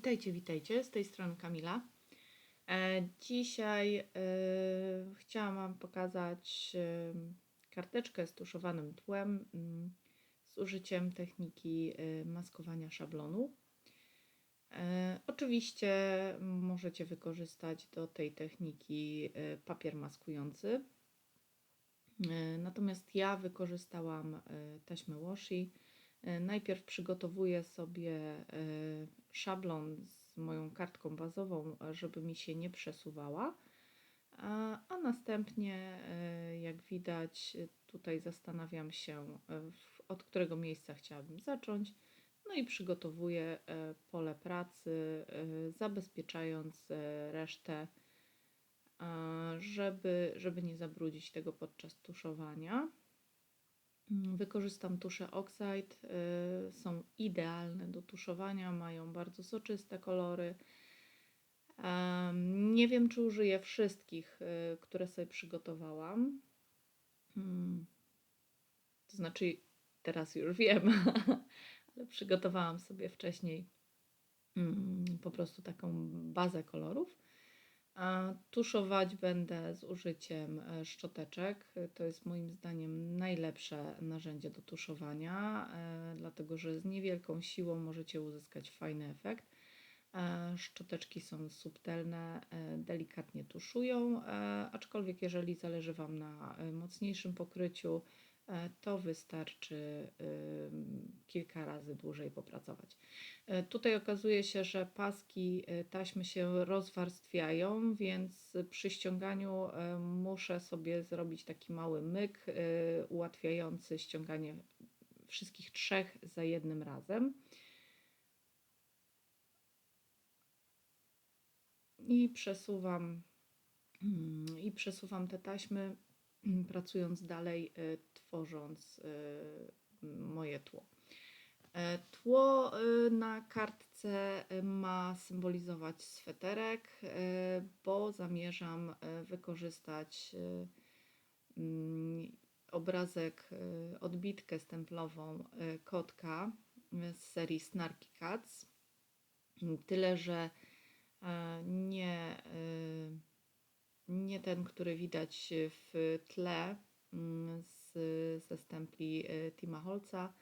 Witajcie, witajcie. Z tej strony Kamila. E, Dzisiaj e, chciałam Wam pokazać e, karteczkę z tuszowanym tłem mm, z użyciem techniki maskowania szablonu. Oczywiście możecie wykorzystać do tej techniki papier maskujący. Natomiast ja wykorzystałam taśmę washi. Najpierw przygotowuję sobie szablon z moją kartką bazową, żeby mi się nie przesuwała. A, następnie, e, jak widać, tutaj zastanawiam się, e, od którego miejsca chciałabym zacząć. No i przygotowuję e, pole pracy, zabezpieczając resztę, żeby, żeby nie zabrudzić tego podczas tuszowania. Mm, Wykorzystam tusze Oxide. y, Są idealne do tuszowania, mają bardzo soczyste kolory. Nie wiem, czy użyję wszystkich, y, które sobie przygotowałam. Mm, To znaczy, teraz już wiem, ale przygotowałam sobie wcześniej mm, po prostu taką bazę kolorów. Tuszować będę z użyciem e, szczoteczek. To jest moim zdaniem najlepsze narzędzie do tuszowania, e, dlatego że z niewielką siłą możecie uzyskać fajny efekt. E, Szczoteczki są subtelne, delikatnie tuszują, aczkolwiek jeżeli zależy Wam na mocniejszym pokryciu, to wystarczy kilka razy dłużej popracować. E, Tutaj okazuje się, że paski e, taśmy się rozwarstwiają, więc przy ściąganiu e, muszę sobie zrobić taki mały myk e, ułatwiający ściąganie wszystkich trzech za jednym razem. I przesuwam, mm, i przesuwam te taśmy, pracując dalej, e, tworząc e, moje tło. E, Tło na kartce ma symbolizować sweterek, bo zamierzam wykorzystać mm, obrazek, odbitkę stemplową kotka z serii Snarky Cats. Tyle, że nie, nie ten, który widać w tle mm, z, ze stempli y, Tima Holca,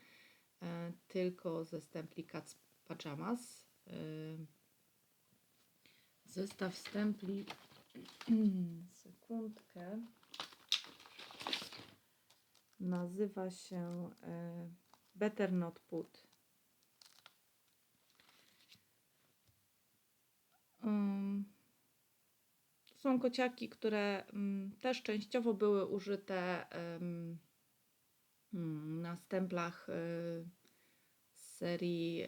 e, tylko ze stempli Cats Pajamas. Y, Zestaw stempli. Sekundkę. Nazywa się e, Better Not Put. Ym, To są kociaki, które mm, też częściowo były użyte mm, na stemplach y, serii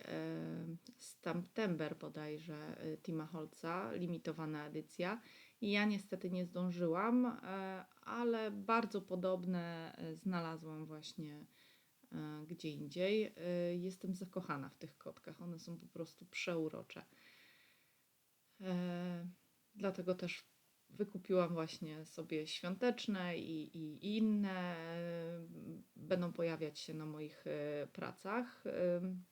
Stamptember bodajże y, Tima Holca, limitowana edycja. I ja niestety nie zdążyłam, e, ale bardzo podobne e, znalazłam właśnie e, gdzie indziej. Jestem zakochana w tych kotkach, one są po prostu przeurocze. Dlatego też wykupiłam właśnie sobie świąteczne i, i, i inne. e, Będą pojawiać się na moich e, pracach. Ym,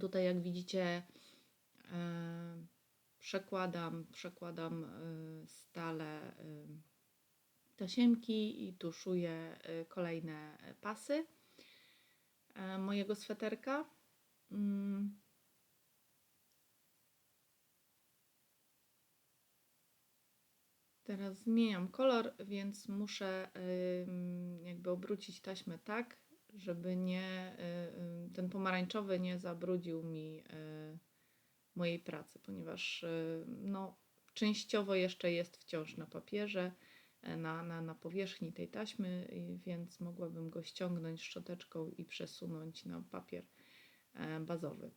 Tutaj, jak widzicie, e, przekładam, przekładam e, stale e, tasiemki i tuszuję e, kolejne pasy e, mojego sweterka. Teraz zmieniam kolor, więc muszę jakby obrócić taśmę tak, żeby nie y, ym, ten pomarańczowy nie zabrudził mi y, mojej pracy, ponieważ y, no, częściowo jeszcze jest wciąż na papierze, e, na, na, na powierzchni tej taśmy, więc mogłabym go ściągnąć szczoteczką i przesunąć na papier e, bazowy.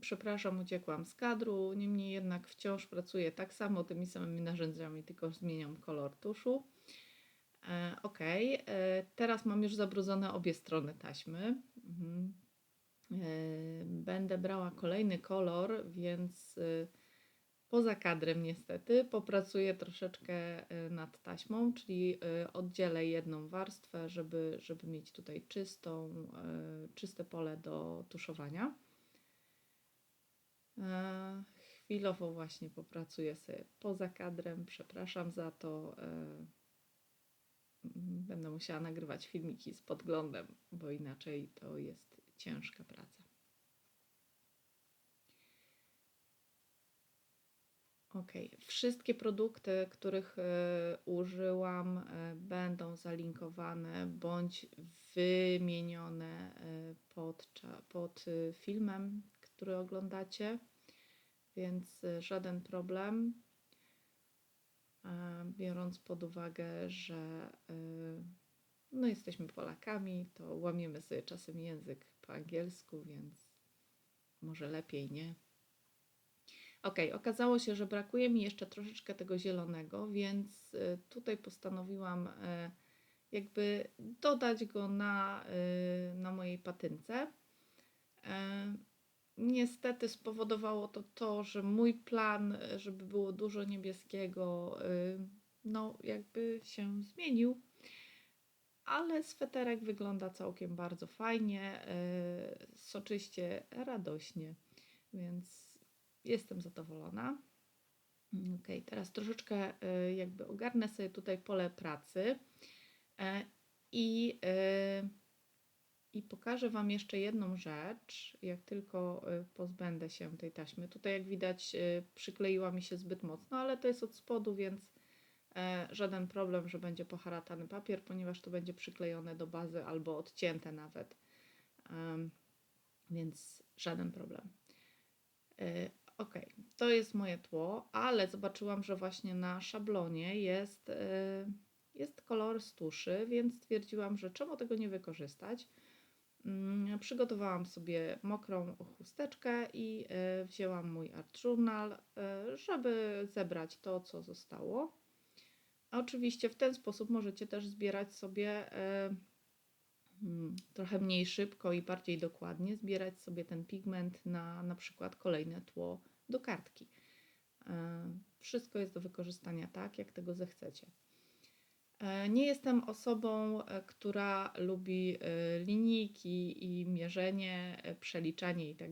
Przepraszam, uciekłam z kadru, niemniej jednak wciąż pracuję tak samo tymi samymi narzędziami, tylko zmieniam kolor tuszu. E, ok, e, teraz mam już zabrudzone obie strony taśmy. Mhm. E, będę brała kolejny kolor, więc e, poza kadrem niestety popracuję troszeczkę e, nad taśmą, czyli e, oddzielę jedną warstwę, żeby, żeby mieć tutaj czystą, e, czyste pole do tuszowania. Chwilowo właśnie popracuję sobie poza kadrem. Przepraszam za to. E, będę musiała nagrywać filmiki z podglądem, bo inaczej to jest ciężka praca. Ok, wszystkie produkty, których e, użyłam, e, będą zalinkowane bądź wymienione pod, pod filmem, który oglądacie, więc e, żaden problem. E, Biorąc pod uwagę, że e, no, jesteśmy Polakami, to łamiemy sobie czasem język po angielsku, więc może lepiej nie. Ok, okazało się, że brakuje mi jeszcze troszeczkę tego zielonego, więc tutaj postanowiłam jakby dodać go na, na mojej patynce. E, Niestety spowodowało to to, że mój plan, y, żeby było dużo niebieskiego, y, no jakby się zmienił. Ale sweterek wygląda całkiem bardzo fajnie, y, soczyście, radośnie, więc jestem zadowolona. Ok, teraz troszeczkę jakby ogarnę sobie tutaj pole pracy e, i, i pokażę Wam jeszcze jedną rzecz, jak tylko y, pozbędę się tej taśmy. Tutaj jak widać y, przykleiła mi się zbyt mocno, ale to jest od spodu, więc e, żaden problem, że będzie poharatany papier, ponieważ to będzie przyklejone do bazy albo odcięte nawet. Więc żaden problem. Y, Ok, to jest moje tło, ale zobaczyłam, że właśnie na szablonie jest, y, jest kolor z tuszy, więc stwierdziłam, że czemu tego nie wykorzystać. Mm, Przygotowałam sobie mokrą chusteczkę i y, wzięłam mój art journal, y, żeby zebrać to, co zostało. Oczywiście w ten sposób możecie też zbierać sobie y, mm, trochę mniej szybko i bardziej dokładnie, zbierać sobie ten pigment na na przykład kolejne tło do kartki. E, Wszystko jest do wykorzystania tak, jak tego zechcecie. E, Nie jestem osobą, e, która lubi e, linijki i mierzenie, przeliczanie i tak.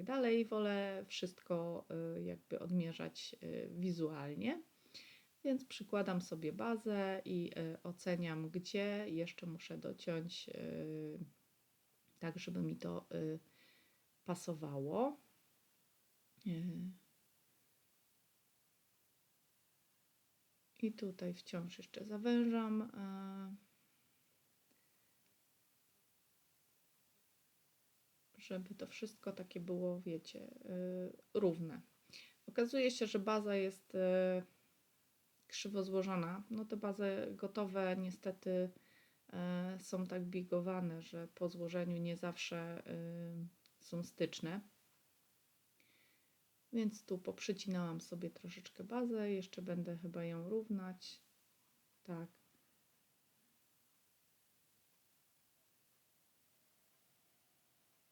Wolę wszystko jakby odmierzać wizualnie. Więc przykładam sobie bazę i oceniam, gdzie jeszcze muszę dociąć, tak żeby mi to pasowało. I tutaj wciąż jeszcze zawężam. e, Żeby to wszystko takie było, wiecie, e, równe. Okazuje się, że baza jest e, krzywo złożona. No te bazy gotowe niestety są tak bigowane, że po złożeniu nie zawsze są styczne. Więc tu poprzycinałam sobie troszeczkę bazę, jeszcze będę chyba ją równać. Tak.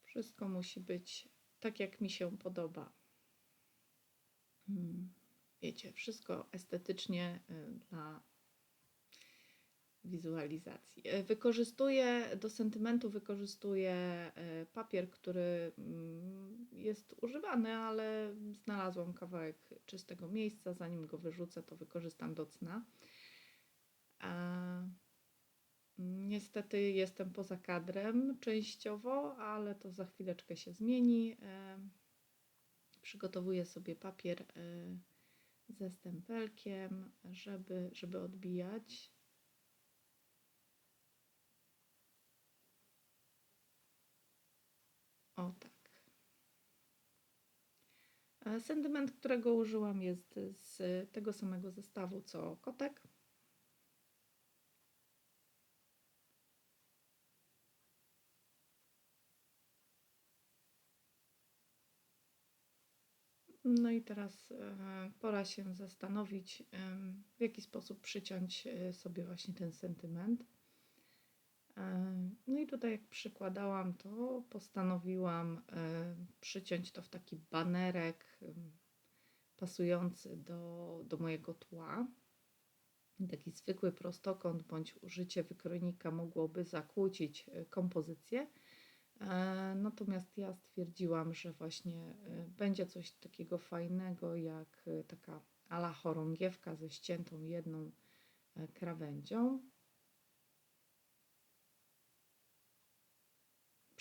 Wszystko musi być tak, jak mi się podoba. Mm, Wiecie, wszystko estetycznie y, dla wizualizacji. E, Wykorzystuję, do sentymentu wykorzystuję e, papier, który mm, jest używany, ale znalazłam kawałek czystego miejsca. Zanim go wyrzucę, to wykorzystam do cna. Niestety jestem poza kadrem częściowo, ale to za chwileczkę się zmieni. E, Przygotowuję sobie papier e, ze stempelkiem, żeby, żeby odbijać. O tak. E, Sentyment, którego użyłam, jest z tego samego zestawu co kotek. No i teraz e, pora się zastanowić, w jaki sposób przyciąć e, sobie właśnie ten sentyment. I tutaj jak przykładałam to, postanowiłam e, przyciąć to w taki banerek pasujący do, do mojego tła. Taki zwykły prostokąt bądź użycie wykrojnika mogłoby zakłócić e, kompozycję, E, Natomiast ja stwierdziłam, że właśnie będzie coś takiego fajnego, jak taka ala chorągiewka ze ściętą jedną krawędzią.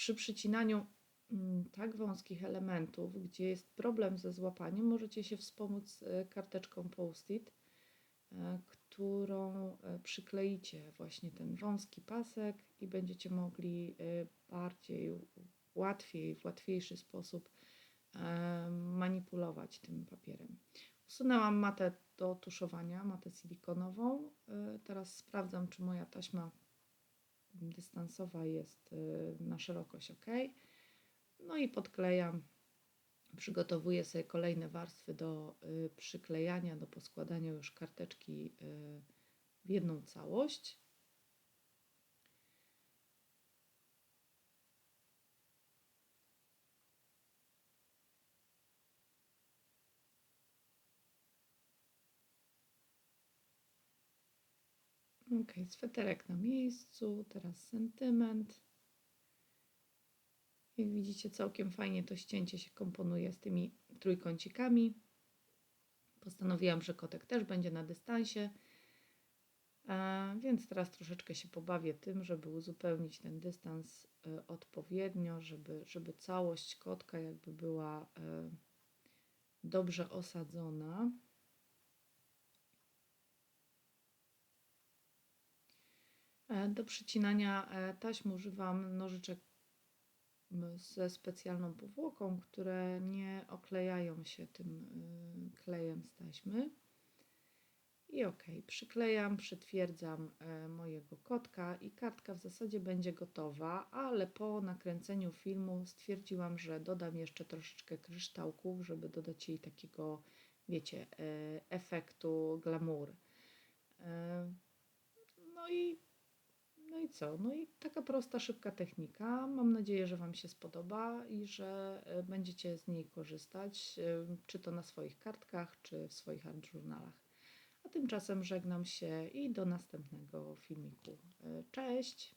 Przy przycinaniu mm, tak wąskich elementów, gdzie jest problem ze złapaniem, możecie się wspomóc e, karteczką post-it, e, którą e, przykleicie właśnie ten wąski pasek i będziecie mogli bardziej, łatwiej, w łatwiejszy sposób manipulować tym papierem. Usunęłam matę do tuszowania, matę silikonową. Teraz sprawdzam, czy moja taśma dystansowa jest e, na szerokość ok. No i podklejam. Przygotowuję sobie kolejne warstwy do y, przyklejania, do poskładania już karteczki y, w jedną całość. Ok, sweterek na miejscu, teraz sentyment. Jak widzicie, całkiem fajnie to ścięcie się komponuje z tymi trójkącikami. Postanowiłam, że kotek też będzie na dystansie, więc teraz troszeczkę się pobawię tym, żeby uzupełnić ten dystans e, odpowiednio, żeby, żeby całość kotka jakby była e, dobrze osadzona. Do przycinania e, taśm używam nożyczek ze specjalną powłoką, które nie oklejają się tym y, klejem z taśmy. I ok, przyklejam, przytwierdzam e, mojego kotka i kartka w zasadzie będzie gotowa, ale po nakręceniu filmu stwierdziłam, że dodam jeszcze troszeczkę kryształków, żeby dodać jej takiego, wiecie, e, efektu glamour. Co? No i taka prosta, szybka technika. Mam nadzieję, że Wam się spodoba i że e, będziecie z niej korzystać, e, czy to na swoich kartkach, czy w swoich art journalach. A tymczasem żegnam się i do następnego filmiku. E, Cześć!